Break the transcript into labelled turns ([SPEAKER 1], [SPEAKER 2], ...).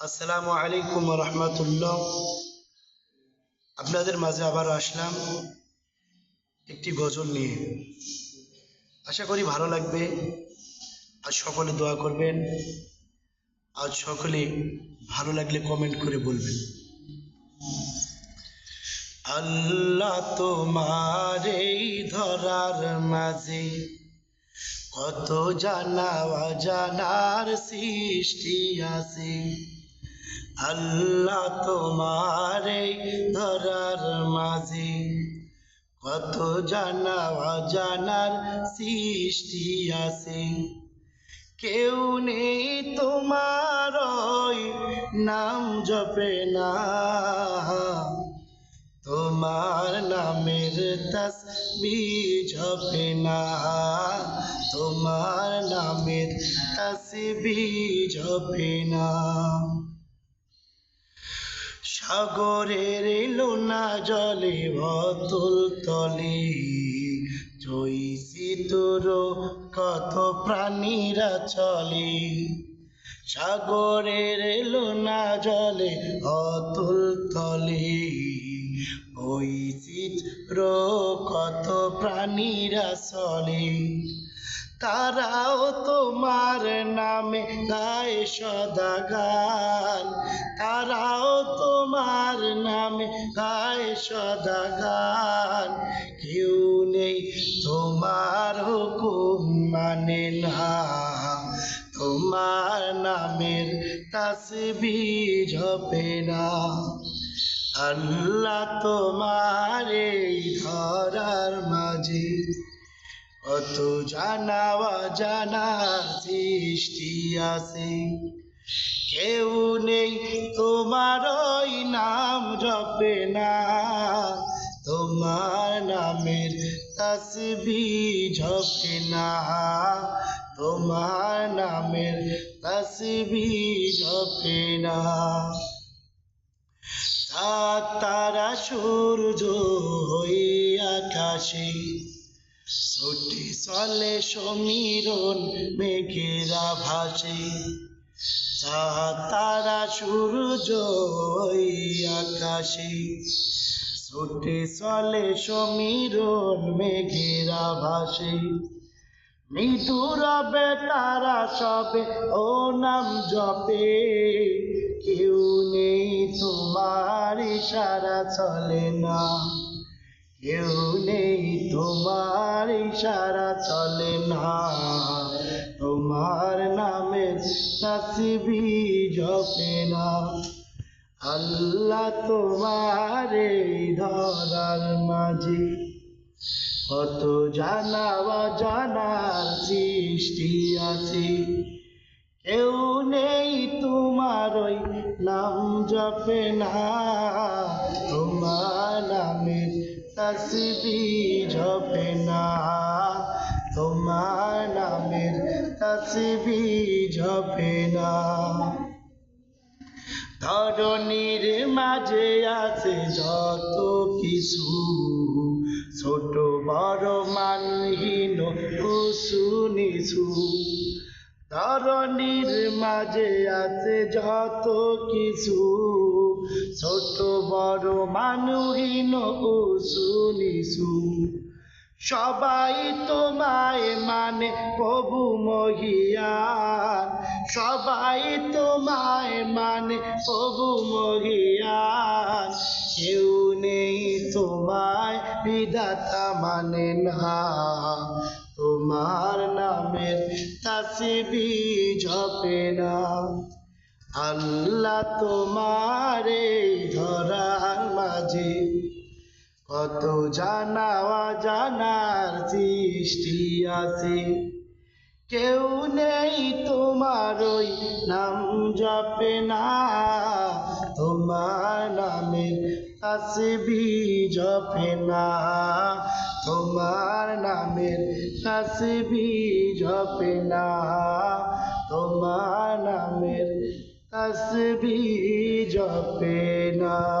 [SPEAKER 1] আসসালামু আলাইকুম রহমতুল্লাহ। আপনাদের মাঝে আবার আসলাম একটি গজল নিয়ে। আশা করি ভালো লাগবে। আজ সকলে দোয়া করবেন। আজ সকলে ভালো লাগলে কমেন্ট করে বলবেন। আল্লাহ তোমার এই ধরার মাঝে কত জানা অজানার সৃষ্টি আছে। আল্লাহ তোমার ধরার মাঝে কত জানা অজানার সৃষ্টি আছে। কেউ নেই তোমার নাম জপে না। তোমার নামের তসবি জপে না। তোমার নামের তসবি জপে না। সাগরের লোনা জলে বতল তলে জয়সি তোর কত প্রাণীরা চলে। সাগরের লোনা জলে অতুল তলে, ওই চিত্র কত প্রাণীরা চলে। তারাও তোমার নামে গায়ে সদা গান, তারাও গায়ে সদা গান কেউ নেই তোমার হুকুম মানে না। তোমার নামের তাসবি জপে না। আল্লাহ তোমার এই ধরার মাঝে কত জানা জানার সৃষ্টি আছে। কেউ নেই তোমার ওই নাম জপে না। তোমার নামের তসবি জপে না। তোমার নামের তসবি জপে না। তারা সূর্য হই আকাশে ছুটি চলে সমীরণ মেঘেরা ভাসে তারা সূর্য আকাশে। ছুটে চলে সমীরণ মেঘেরা ভাসে মৃদু রবে তারা সবে ও নাম জপে। কেউ নেই তোমার ইশারা চলে না। কেউ নেই তোমার ইশারা চলে না। তোমার নামে তসবি জপে না। আল্লাহ তোমার ধরার মাঝে কত জানা জানার সৃষ্টি আছে। কেউ নেই তোমার ওই নাম জপে না। তোমার নামে তসবি জপে না। তোমার জপে না। ধরণীর মাঝে আছে যত কিছু। ছোট, বড়, মানহীন উসু নিছু ধরণীর মাঝে আছে যত কিছু। ছোট, বড়, মানুহীন উসু নিছু সবাই তোমায় মানে প্রভু মহিয়ান সবাই তোমায় মানে প্রভু মহিয়ান কেউ নেই তোমায় বিধাতা মানে না। তোমার নামের তাসবি জপে না। আল্লাহ তোমার এই ধরার মাঝে কত জানা জানার সৃষ্টি আছে। কেউ নেই তোমার ওই নাম জপে না। তোমার নামের তসবি জপে না। তোমার নামের তসবি জপে না। তোমার নামের তসবি জপে না।